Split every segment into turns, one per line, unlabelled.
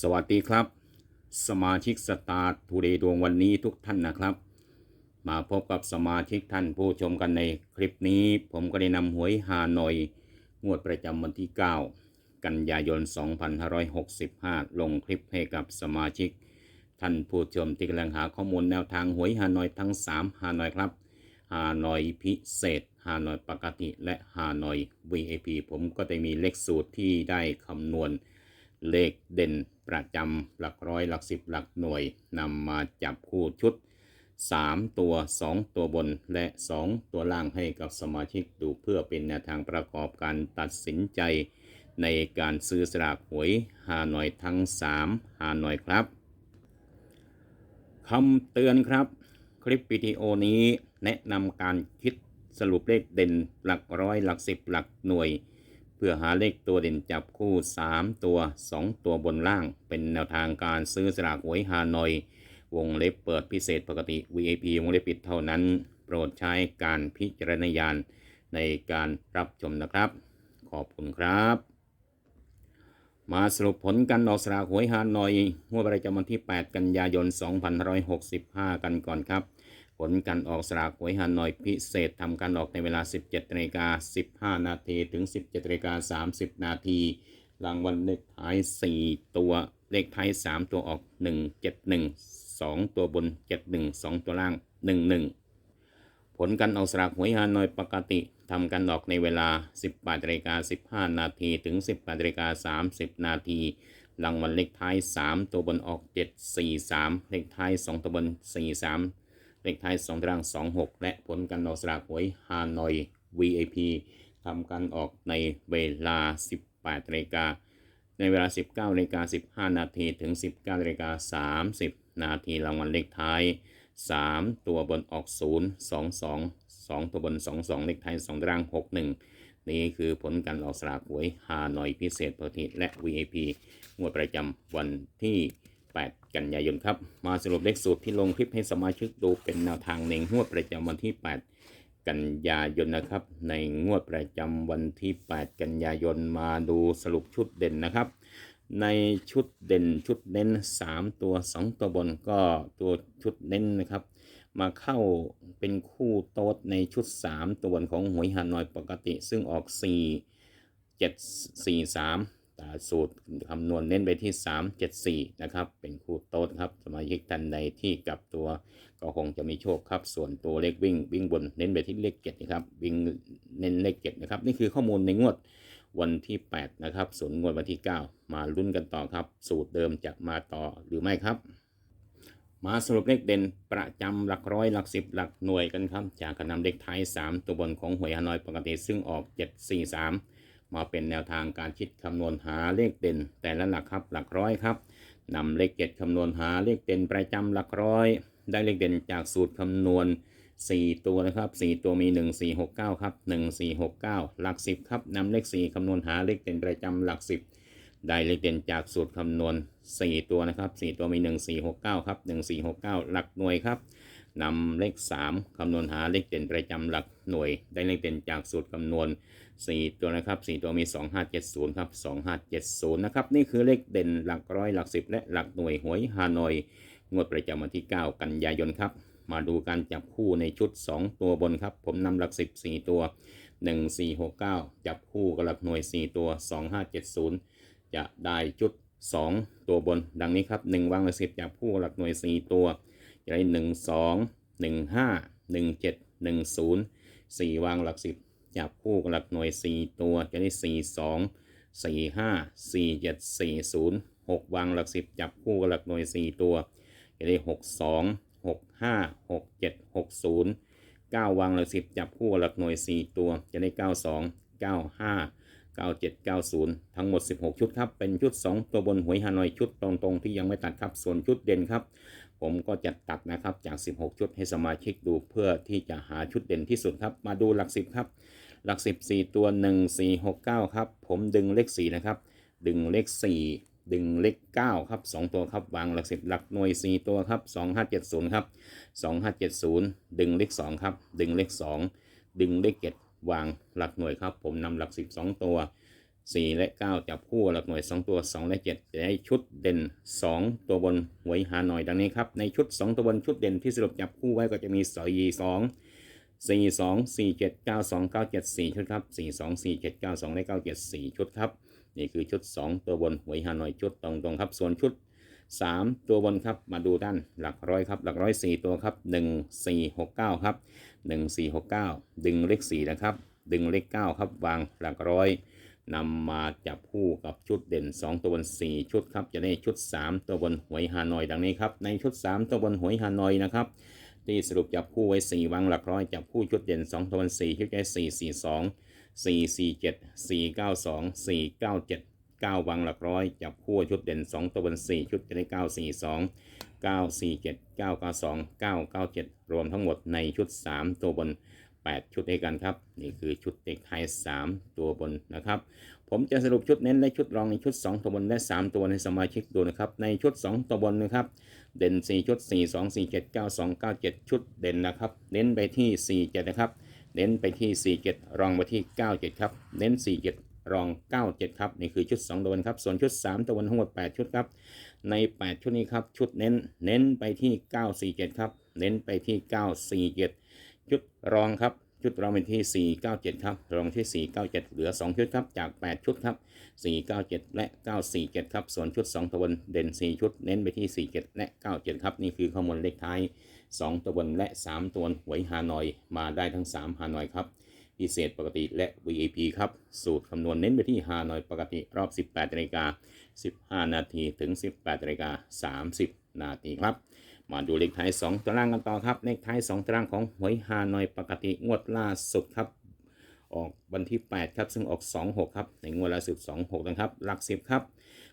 สวัสดีครับ สมาชิกสตาร์ทูเดย์ดวงวันนี้ทุกท่านนะครับ มาพบกับสมาชิกท่านผู้ชมกันในคลิปนี้ ผมก็ได้นำหวยฮานอย งวดประจำวันที่ 9 กันยายน 2565 ลงคลิปให้กับสมาชิก ท่านผู้ชมที่กำลังหาข้อมูลแนวทางหวยฮานอยทั้ง 3 ฮานอยครับ ฮานอยพิเศษ ฮานอยปกติ และฮานอย VIP ผมก็ได้มีเลขสูตรที่ได้คำนวณเลขเด่น ประจำหลักร้อยหลักสิบหลักหน่วยนำมาจับคู่ชุด 3 ตัว 2 ตัวบนและ 2 ตัวล่างให้กับสมาชิกดูเพื่อเป็นแนวทางประกอบการตัดสินใจ ในการซื้อสลากหวยฮาหน่อยทั้ง3ฮาหน่อยครับคำเตือนครับ คลิปวิดีโอนี้แนะนำการคิดสรุปเลขเด่นหลักร้อยหลักสิบหลักหน่วย พื่อหาเลขตัวเด่นจับคู่ 3 ตัว 2 ตัวบนล่าง เป็นแนวทางการซื้อสลากหวยฮานอย วงเล็บเปิดพิเศษปกติ VIP วงเล็บปิดเท่านั้น โปรดใช้การพิจารณญาณในการรับชมนะครับ ขอบคุณครับ มาสรุปผลการออกสลากหวยฮานอยงวดประจำวันที่ 8 กันยายน 2565 กันก่อนครับ ลการออกสลากหวยฮานอยพิเศษทำการออกในเวลา 17นาฬิกา15 นาทีถึง 17นาฬิกา30 นาทีรางวัลเลขท้าย 4 ตัวเลขท้าย 3 ตัวออก 171 2 ตัวบน 71 2 ตัวล่าง 11 ผลการออกสลากหวยฮานอยปกติทำการออกในเวลา 18นาฬิกา15 นาทีถึง 18นาฬิกา30 นาทีรางวัลเลขท้าย 3 ตัวบนออก 743 เลขท้าย 2 ตัวบน 43 เลขท้าย2ตัวล่าง 26 และผลการออกสลากหวยฮานอย VIP ทำการออกในเวลา 18นาฬิกาในเวลา 19นาฬิกา15 นาทีถึง 19นาฬิกา30 นาทีรางวัลเลขท้าย 3 ตัวบนออก 0 2 2 2 ตัวบน 2 2 เลขท้าย2ตาราง 6 1 นี่คือผลการออกสลากหวยฮานอยพิเศษปกติและ VIP งวดประจำวันที่ 8 กันยายนครับ มาสรุปเลขสูตรที่ลงคลิปให้สมาชิกดูเป็นแนวทางในงวดประจำวันที่ 8 กันยายนนะครับ ในงวดประจำวันที่ 8 กันยายนมาดูสรุปชุดเด่นนะครับ ในชุดเด่นชุดเน้น 3 ตัว 2 ตัวบนก็ตัวชุดเน้นนะครับมาเข้าเป็นคู่โต๊ดในชุด 3 ตัวบนของหวยฮานอยปกติ ซึ่งออก 4 7 4 3 สูตรคำนวณเน้นไปที่ 3 7 4 นะครับ เป็นคู่โต๊ดครับ สมาชิกท่านใดที่กลับตัวก็คงจะมีโชคครับ ส่วนตัวเลขวิ่งวิ่งบนเน้นไปที่เลข7นะครับ วิ่งเน้นเลข7นะครับ นี่คือข้อมูลในงวดวันที่ 8 นะครับ ส่วนงวดวันที่ 9 มาลุ้นกันต่อครับ สูตรเดิมจะมาต่อหรือไม่ครับมาสรุปเลขเด่นประจำหลักร้อยหลักสิบหลักหน่วยกันครับ จากการนำเลขท้าย 3 ตัวบนของหวยฮานอยปกติซึ่งออก 743 มาเป็นแนวทางการคิดคำนวณหาเลขเด่น แต่ละหลักครับหลักร้อยครับนำเลข7คำนวณหาเลขเด่นประจำหลักร้อย ได้เลขเด่นจากสูตรคำนวณ 4 ตัวนะครับ 4 ตัวมี 1 4 6 9 ครับ 1 4 6 9 หลัก 10 ครับนำเลข 4คำนวณหาเลขเด่นประจำหลัก 10 ได้เลขเด่นจากสูตรคำนวณ 4 ตัวนะครับ 4 ตัวมี 1 4 6 9 ครับ 1 4 6 9 หลักหน่วยครับ นำเลข 3 คำนวณหาเลขเด่นประจำหลักหน่วย ได้เลขเด่นจากสูตรคำนวณ 4 ตัวนะครับ 4 ตัวมี 2570 ครับ 2570 นะครับ นี่คือเลขเด่นหลักร้อยหลัก 10 และหลักหน่วยหวยฮานอยงวดประจำวันที่ 9 กันยายนครับ มาดูการจับคู่ในชุด 2 ตัวบนครับ ผมนำหลัก 10 4 ตัว 1 4 6 9 จับคู่กับหลักหน่วย 4 ตัว 2570 จะได้ชุด 2 ตัวบน ดังนี้ครับ 1 วางหลัก10 จับคู่หลักหน่วย 4 ตัว อย่างหนึ่งสองหนึ่งห้าหนึ่งเจ็ดหนึ่งศูนย์สี่วางหลักสิบจับคู่หลักหน่วยสี่ตัวจะได้สี่สองสี่ห้าสี่เจ็ดสี่ศูนย์หกวางหลักสิบจับคู่หลักหน่วยสี่ตัวจะได้หกสองหกห้าหกเจ็ดหกศูนย์เก้าวางหลักสิบจับคู่หลักหน่วยสี่ตัวจะได้เก้าสองเก้าห้าเก้าเจ็ดเก้าศูนย์ทั้งหมดสิบหกชุดครับ เป็นชุดสองตัวบนหวยฮานอยชุดตรงๆ ที่ยังไม่ตัดครับ ส่วนชุดเด่นครับ ผมก็จะตัดนะครับจาก 16 ชุดให้สมาชิกดูเพื่อที่จะหาชุดเด่นที่สุดครับ มาดูหลัก 10 ครับ หลัก 10 4 ตัว 1 4 6 9 ครับ ผมดึงเลข 4 นะครับ ดึงเลข 4 ดึงเลข 9 ครับ 2 ตัวครับวางหลัก 10 หลักหน่วย 4 ตัวครับ 2570 ครับ 2570 ดึงเลข 2 ครับ ดึงเลข 2 ดึงเลข 7 วางหลักหน่วยครับ ผมนำหลัก 12 ตัว สี่และเก้าจับคู่หลักหน่วยสองตัวสองและเจ็ดจะได้ชุดเด่นสองตัวบนหวยหาหน่อยดังนี้ครับ ในชุดสองตัวบนชุดเด่นที่สรุปจับคู่ไว้ก็จะมีสอยสองสี่สองสี่เจ็ดเก้าสองเก้าเจ็ดสี่ชุดครับสี่สองสี่เจ็ดเก้าสองและเก้าเจ็ดสี่ชุดครับ นี่คือชุด 2 ตัวบนหวยฮานอยชุดตรงๆครับ ส่วนชุด 3 ตัวบนครับมาดูด้านหลักร้อยครับหลักร้อย4ตัวครับ 1 4 6 9 ครับ 1 4 6 9 ดึงเลข4นะครับดึงเลข9ครับวางหลักร้อย นำมาจับคู่กับชุดเด่น 2 ตัวบน 4 ชุดครับ จะได้ชุด 3 ตัวบนหวยฮานอยดังนี้ครับ ในชุด 3 ตัวบนหวยฮานอยนะครับ ที่สรุปจับคู่ไว้ 4วางหลักร้อยจับคู่ชุดเด่น 2 ตัวบน 4 ชุดได้4 4 2 4 4 7 4 9 2 4 9 7 9 วังหลักร้อย จับคู่ชุดเด่น 2 ตัวบน 4 ชุดจะได้ 9 4 2 9 4 7 9 9 2 9 9 7 รวมทั้งหมดในชุด 3 ตัวบน 8 ชุดด้วยกันครับ นี่คือชุดเด็กไทย 3 ตัวบนนะครับ ผมจะสรุปชุดเน้นและชุดรองในชุด 2 ตัวบนและ 3 ตัวในสมาชิกดูนะครับ ในชุด 2 ตัวบนนะครับ เด่น 4 ชุด 4 2 4 7 9 2 9 7 ชุดเด่นนะครับ เน้นไปที่ 4 7 นะครับ เน้นไปที่ 47 รองไปที่ 97 ครับ เน้น 47รอง 97 ครับ นี่คือชุด 2ตัวบนครับ ส่วนชุด 3ตัวบนทั้งหมด 8 ชุดครับ ใน 8 ชุดนี้ครับ ชุดเน้น เน้นไปที่ 947 ครับ เน้นไปที่ 947 ชุดรองครับ ชุดรองเป็นที่ 497 ครับ รองที่ 497 เหลือ 2 ชุดครับ จาก 8 ชุดครับ 497 และ 947 ครับ ส่วนชุด 2ตัวบนเด่น 4 ชุด เน้นไปที่ 47 และ 97 ครับ นี่คือข้อมูลเลขท้าย 2ตัวบนและ 3ตัวบนหวยฮานอย มาได้ทั้ง 3 ฮานอยครับพิเศษปกติและ VIP ครับ สูตรคำนวณเน้นไปที่ฮานอยปกติรอบ 18นาฬิกา15 นาทีถึง 18นาฬิกา30 นาทีครับ มาดูเลขท้าย 2ตารางกันต่อครับเลขท้าย 2ตารางของหวยฮานอยปกติงวดล่าสุดครับ ออกวันที่ 8 ครับ ซึ่งออก 26 ครับ ในงวดล่าสุด 26 นะครับ หลัก 10 ครับ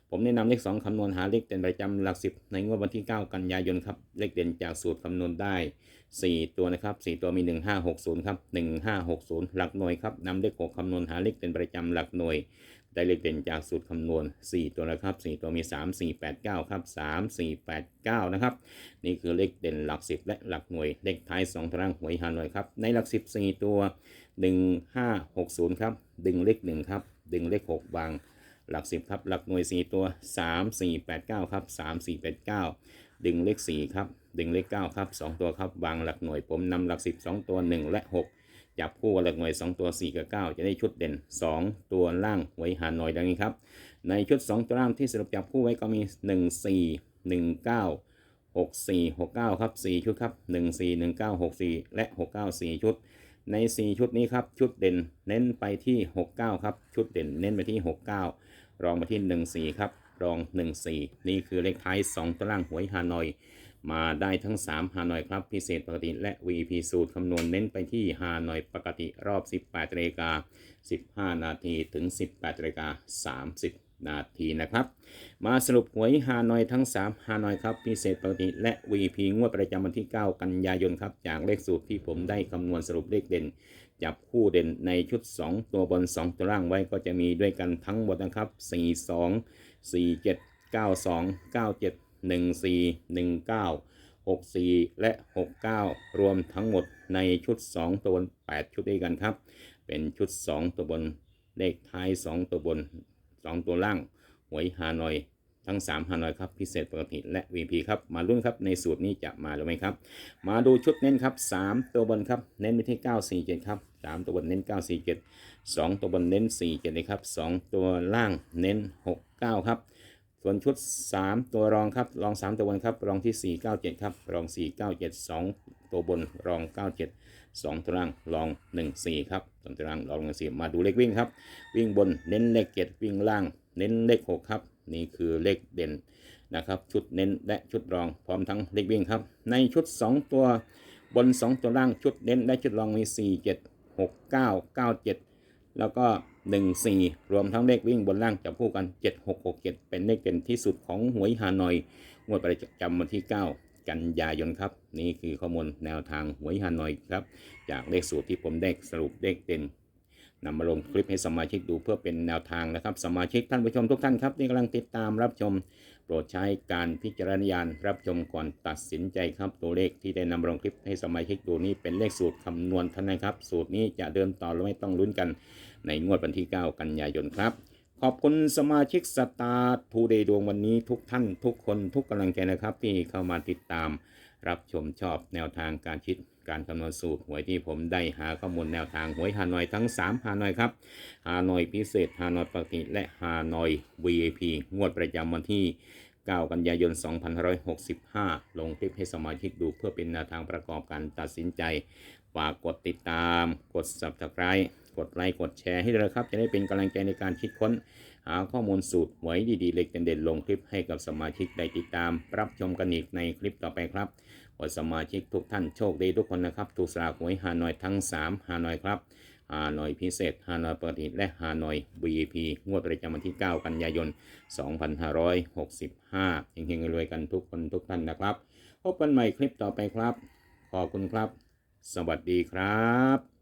ผมแนะนำเลข 2คำนวณหาเลขเด่นประจำหลัก 10 ในงวดวันที่ 9 กันยายนครับ เลขเด่นจากสูตรคำนวณได้ 4 ตัวนะครับ 4 ตัวมี 1560 ครับ 1560 หลักหน่วยครับนำเลข 6คำนวณหาเลขเด่นประจำหลักหน่วย ได้เลขเด่นจากสูตรคำนวณ 4 ตัวนะครับ 4 ตัวมี 3 4 8 9 ครับ 3 4 8 9 นะครับ นี่คือเลขเด่นหลัก 10 และหลักหน่วย เลขท้าย2ตารางหวยฮานอยครับ ในหลัก10 4ตัว 1560 ครับ ดึงเลข 1 ครับ ดึงเลข6วาง หลัก 10 ครับ หลักหน่วย 4 ตัว 3 4 8 9 ครับ 3 4 8 9 ดึงเลข 4 ครับ ดึงเลข 9 ครับ 2 ตัวครับ วางหลักหน่วย ผมนำหลัก 10 2 ตัว 1 และ 6 จับคู่กับหลักหน่วย 2 ตัว 4 กับ 9 จะได้ชุดเด่น 2 ตัวล่างหวยหาหน่อยดังนี้ครับ ในชุด 2 ตัวล่างที่สรุปจับคู่ไว้ก็มี 1 4 1 9 6 4 6 9 ครับ 4 ชุดครับ 1 4 1 9 6 4 และ 6 9 4 ชุด ใน 4 ชุดนี้ครับ ชุดเด่นเน้นไปที่ 69 ครับ ชุดเด่นเน้นไปที่ 69 รองมาที่ 14 ครับ รอง 14 นี่คือเลขท้าย 2ตารางหวยฮานอย มาได้ทั้ง3ฮานอยครับพิเศษปกติและ VP สูตรคำนวณเน้นไปที่ฮานอยปกติรอบ 18นาฬิกา15 นาทีถึง 18นาฬิกา30นาทีนะครับ มาสรุปหวยฮานอยทั้ง 3 ฮานอยครับ พิเศษปกติและ VP งวดประจำวันที่ 9 กันยายนครับ จากเลขสูตรที่ผมได้คำนวณสรุปเลขเด่น จับคู่เด่นในชุด 2 ตัวบน 2 ตัวล่างไว้ก็จะมีด้วยกันทั้งหมดนะครับ 4 2 4 7 9 2 9 7 1 4 1 9 6 4 และ 69 รวมทั้งหมดในชุด 2 ตัวบน 8 ชุดด้วยกันครับ เป็นชุด 2 ตัวบน เลขท้าย 2 ตัวบน 2 ตัวล่าง หวยฮานอยทั้ง 3ฮานอยครับ พิเศษปกติและ VP ครับมาลุ้นครับในสูตรนี้จะมาหรือไม่ครับ มาดูชุดเน้นครับ 3 ตัวบนครับ เน้นไปที่ 947 ครับ 3 ตัวบนเน้น 947 2 ตัวบนเน้น 47เลยครับ 2 ตัวล่างเน้น 69 ครับ ส่วนชุด 3 ตัวรองครับ รอง 3 ตัวบนครับ รองที่ 497 ครับ รอง 497 2 ตัวบน รอง 97 2 ตัวล่าง รอง 14 ครับสองตัวล่าง รอง14 มาดูเลขวิ่งครับ วิ่งบน เน้นเลข 7 วิ่งล่าง เน้นเลข 6 ครับ นี่คือเลขเด่นนะครับ ชุดเน้นและชุดรอง พร้อมทั้งเลขวิ่งครับ ในชุด 2 ตัวบน 2 ตัวล่าง ชุดเน้นและชุดรองมี 4 7 6 9 9 7 แล้วก็ 1 4 รวมทั้งเลขวิ่งบนล่างจับคู่กัน 7 6 6 7 เป็นเลขเด่นที่สุดของหวยฮานอย งวดประจำวันที่ 9 กันยายนครับ นี่คือข้อมูลแนวทางหวยฮานอยครับ จากเลขสูตรที่ผมได้สรุปเลขเด่นนำมาลงคลิปให้สมาชิกดูเพื่อเป็นแนวทางนะครับ สมาชิกท่านผู้ชมทุกท่านครับที่กำลังติดตามรับชม โปรดใช้การพิจารณญาณรับชมก่อนตัดสินใจครับ ตัวเลขที่ได้นำมาลงคลิปให้สมาชิกดูนี่เป็นเลขสูตรคำนวณเท่านนครับ สูตรนี้จะเดินต่อหรือไม่ต้องลุ้นกัน ในงวดวันที่ 9 กันยายนครับ ขอบคุณสมาชิกสตาร์ทูเดย์ดวงวันนี้ทุกท่านทุกคนทุกกำลังใจนะครับ ที่เข้ามาติดตาม รับชมชอบแนวทางการคิดการคำนวณสูตรหวยที่ผมได้หาข้อมูลแนวทางหวยฮานอยทั้ง 3 ฮานอยครับฮานอยพิเศษฮานอยปกติและฮานอย VIP งวดประจำวันที่ 9 กันยายน 2565 ลงคลิปให้สมาชิกดูเพื่อเป็นแนวทางประกอบการตัดสินใจ ฝากกดติดตาม กด subscribe กดไลค์กดแชร์ให้ด้วยนะครับ จะได้เป็นกำลังใจในการคิดค้น หาข้อมูลสูตรหวยดีๆเล็กเด่นๆลงคลิปให้กับสมาชิกได้ติดตาม รับชมกันอีกในคลิปต่อไปครับขอสมาชิกทุกท่านโชคดีทุกคนนะครับถูกสลากหวยฮานอยทั้ง3ฮานอยครับฮานอยพิเศษฮานอยปกติและฮานอย VIP งวดประจำวันที่ 9 กันยายน 2565เฮงๆรวยกันทุกคนทุกท่านนะครับ พบกันใหม่คลิปต่อไปครับ ขอบคุณครับ สวัสดีครับ